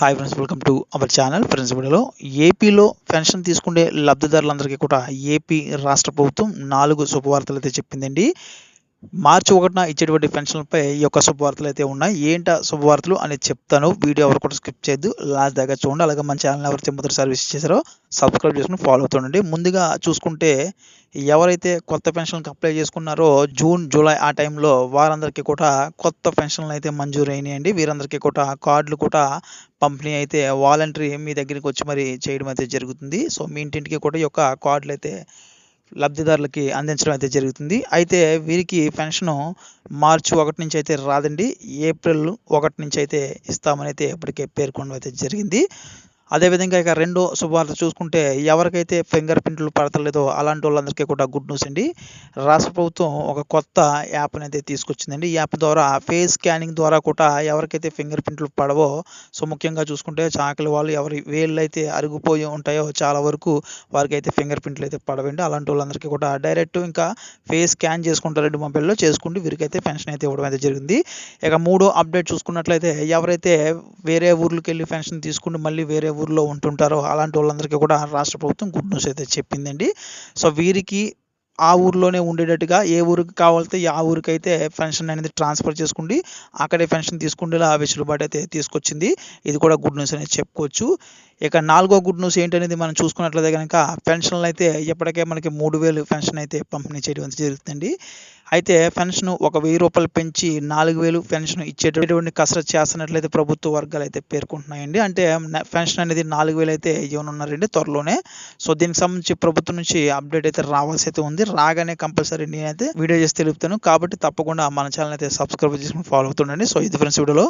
Hi friends welcome to our channel friends వీడియోలో ఏపీలో pension తీసుకునే లబ్ధిదారులందరికీ కూడా ఏపీ రాష్ట్ర ప్రభుత్వం నాలుగు శుభవార్తలు అయితే చెప్పిందండి. మార్చి ఒకటిన ఇచ్చేటువంటి పెన్షన్లపై ఈ యొక్క శుభవార్తలు అయితే ఉన్నాయి. ఏంట శుభవార్తలు అనేది చెప్తాను. వీడియో ఎవరు కూడా స్కిప్ చేయొద్దు. లాస్ట్ దాకా చూడండి. అలాగే మన ఛానల్ ఎవరైతే మొదటి సర్వీస్ చేశారో సబ్స్క్రైబ్ చేసుకుని ఫాలో అవుతుండండి. ముందుగా చూసుకుంటే ఎవరైతే కొత్త పెన్షన్కి అప్లై చేసుకున్నారో జూన్ జూలై ఆ టైంలో వారందరికీ కూడా కొత్త పెన్షన్లు అయితే మంజూరు అయినాయండి. వీరందరికీ కూడా కార్డులు కూడా పంపిణీ అయితే వాలంటరీ మీ దగ్గరికి వచ్చి మరి చేయడం అయితే జరుగుతుంది. సో మీ ఇంటింటికి కూడా ఈ యొక్క కార్డులు అయితే లబ్ధిదారులకి అందించడం అయితే జరుగుతుంది. అయితే వీరికి పెన్షను మార్చి ఒకటి నుంచి అయితే రాదండి ఏప్రిల్ ఒకటి నుంచి అయితే ఇస్తామని అయితే ఇప్పటికే పేర్కొనడం అయితే జరిగింది. అదేవిధంగా ఇక రెండో శుభవార్త చూసుకుంటే ఎవరికైతే ఫింగర్ ప్రింట్లు పడతలేదో అలాంటి వాళ్ళందరికీ కూడా గుడ్ న్యూస్ అండి. రాష్ట్ర ప్రభుత్వం ఒక కొత్త యాప్ని అయితే తీసుకొచ్చిందండి. ఈ యాప్ ద్వారా ఫేస్ స్కానింగ్ ద్వారా కూడా ఎవరికైతే ఫింగర్ ప్రింట్లు పడవో సో ముఖ్యంగా చూసుకుంటే చాకలి వాళ్ళు ఎవరి వేళ్ళు అయితే అరిగిపోయి ఉంటాయో చాలా వరకు వారికి అయితే ఫింగర్ ప్రింట్లు అయితే పడవండి. అలాంటి వాళ్ళందరికీ కూడా డైరెక్ట్ ఇంకా ఫేస్ స్కాన్ చేసుకుంటారండి మొబైల్లో. చేసుకుంటూ వీరికైతే పెన్షన్ అయితే ఇవ్వడం అయితే జరిగింది. ఇక మూడో అప్డేట్ చూసుకున్నట్లయితే ఎవరైతే వేరే ఊర్లకు వెళ్ళి పెన్షన్ తీసుకుంటూ మళ్ళీ వేరే ఊర్లో ఉంటుంటారో అలాంటి వాళ్ళందరికీ కూడా రాష్ట్ర ప్రభుత్వం గుడ్ న్యూస్ అయితే చెప్పిందండి. సో వీరికి ఆ ఊరిలోనే ఉండేటట్టుగా ఏ ఊరికి కావాలితే ఆ ఊరికి అయితే పెన్షన్ అనేది ట్రాన్స్ఫర్ చేసుకుండి అక్కడే పెన్షన్ తీసుకుండేలా వెసులుబాటు అయితే తీసుకొచ్చింది. ఇది కూడా గుడ్ న్యూస్ అనేది చెప్పుకోవచ్చు. ఇక నాలుగో గుడ్ న్యూస్ ఏంటనేది మనం చూసుకున్నట్లయితే కనుక పెన్షన్లు అయితే ఇప్పటికే మనకి మూడు వేలు పెన్షన్ అయితే పంపిణీ చేయడం అయితే జరుగుతుంది అయితే పెన్షన్ ఒక వెయ్యి రూపాయలు పెంచి నాలుగు వేలు పెన్షన్ ఇచ్చేటటువంటి కసరత్ చేస్తున్నట్లయితే ప్రభుత్వ వర్గాలు అయితే పేర్కొంటున్నాయండి. అంటే పెన్షన్ అనేది నాలుగు వేలు అయితే ఇవ్వనున్నారండి త్వరలోనే. సో దీనికి సంబంధించి ప్రభుత్వం నుంచి అప్డేట్ అయితే రావాల్సి అయితే ఉంది. రాగానే కంపల్సరీ నేనైతే వీడియో చేసి తెలుపుతాను. కాబట్టి తప్పకుండా మన ఛానల్ అయితే సబ్స్క్రైబ్ చేసుకుని ఫాలో అవుతుండండి. సో ఇది ఫ్రెండ్స్ వీడియోలో.